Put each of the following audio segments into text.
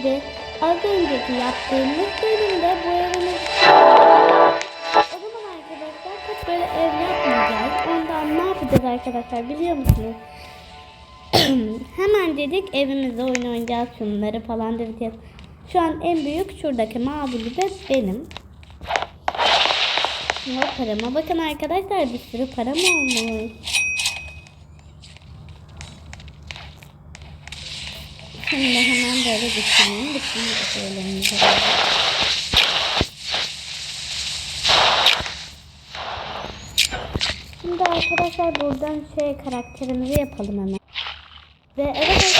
gibi az önceki yaptığımız bölümde evimiz o zaman arkadaşlar hiç böyle ev yapmayacağız. Ondan ne yapacağız arkadaşlar biliyor musunuz? Hemen dedik evimizde oyun oynayacağız şunları falan dedik. Şu an en büyük şuradaki mavili de benim. Ne parama bakın arkadaşlar bir sürü param olmuş. Şimdi hemen böyle düşüneyim. Bütün şeylerimizi alalım. Şimdi arkadaşlar buradan şey karakterimizi yapalım hemen. Ve evet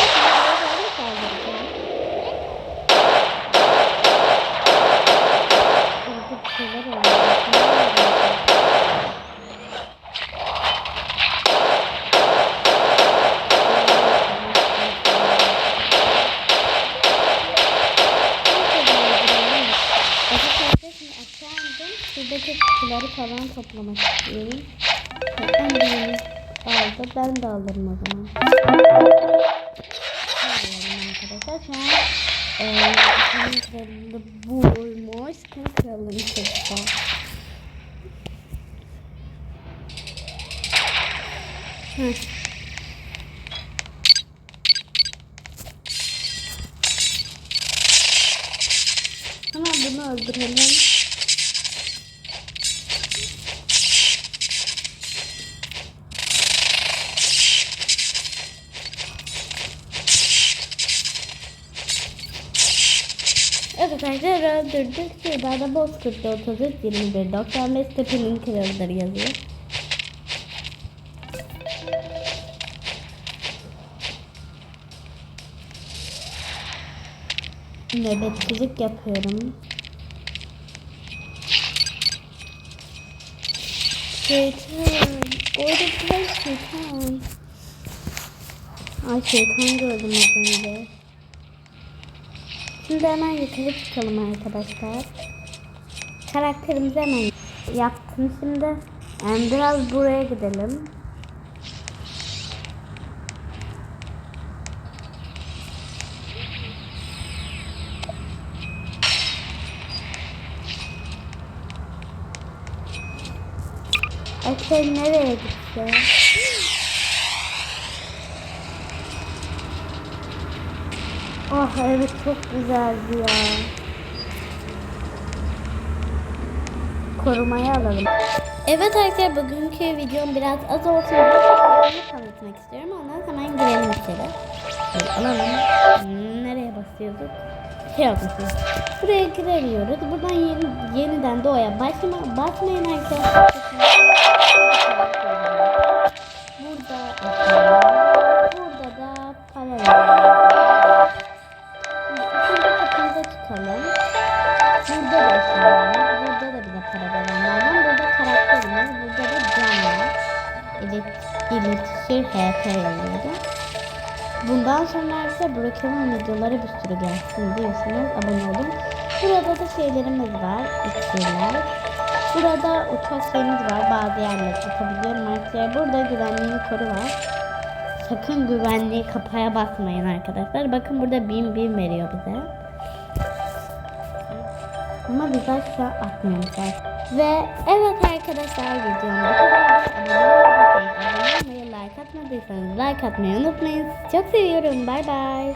Şuradaki kutuları falan toplamak istiyorum. En büyüğünü aldı. Ben de alırım o zaman. Arkadaşlar. Şu an eee senin kralını bulmuş. Senin kralını çıktı. Hı. Hemen bunu öldürelim. Evet arkadaşlar öldürdük. Şurada da Bozkurt'ta 33 21 95 tepenin kralıdır yazıyor. Nöbetçilik yapıyorum. Şeytan. Orada bir şeytan. Ay şeytan gördüm az önce. Şimdi hemen yukarı çıkalım arkadaşlar. Karakterimizi hemen yaptım şimdi. Yani biraz buraya gidelim. Efe nereye gitti? Ah evet çok güzeldi ya. Korumaya alalım. Evet arkadaşlar bugünkü videom biraz az olsun. Oyunu tanıtmak istiyorum. Ondan hemen girelim içeri. Şöyle alalım. Hmm, Nereye basıyorduk? Şey yapmışız. Buraya giremiyoruz. Buradan yeni, yeniden doğaya başlama, basmayın arkadaşlar. Çıkalım. Burada da var. Burada da bize para verenler var. Burada karakterimiz. Burada da can var. İlet, iletişir HP yazıyordu. Bundan sonra ise Brokeman videoları bir sürü gelsin diyorsanız abone olun. Burada da şeylerimiz var. İksirler. Burada uçak şeyimiz var. Bazı yerlere takabiliyorum arkadaşlar. Burada güvenliğini koru var. Sakın güvenliği kapaya basmayın arkadaşlar. Bakın burada bin bin veriyor bize. Ama biz asla atmıyoruz. Ve evet arkadaşlar videom bu kadar. Abone olmayı, like atmadıysanız like atmayı unutmayın. Çok seviyorum. Bay bay.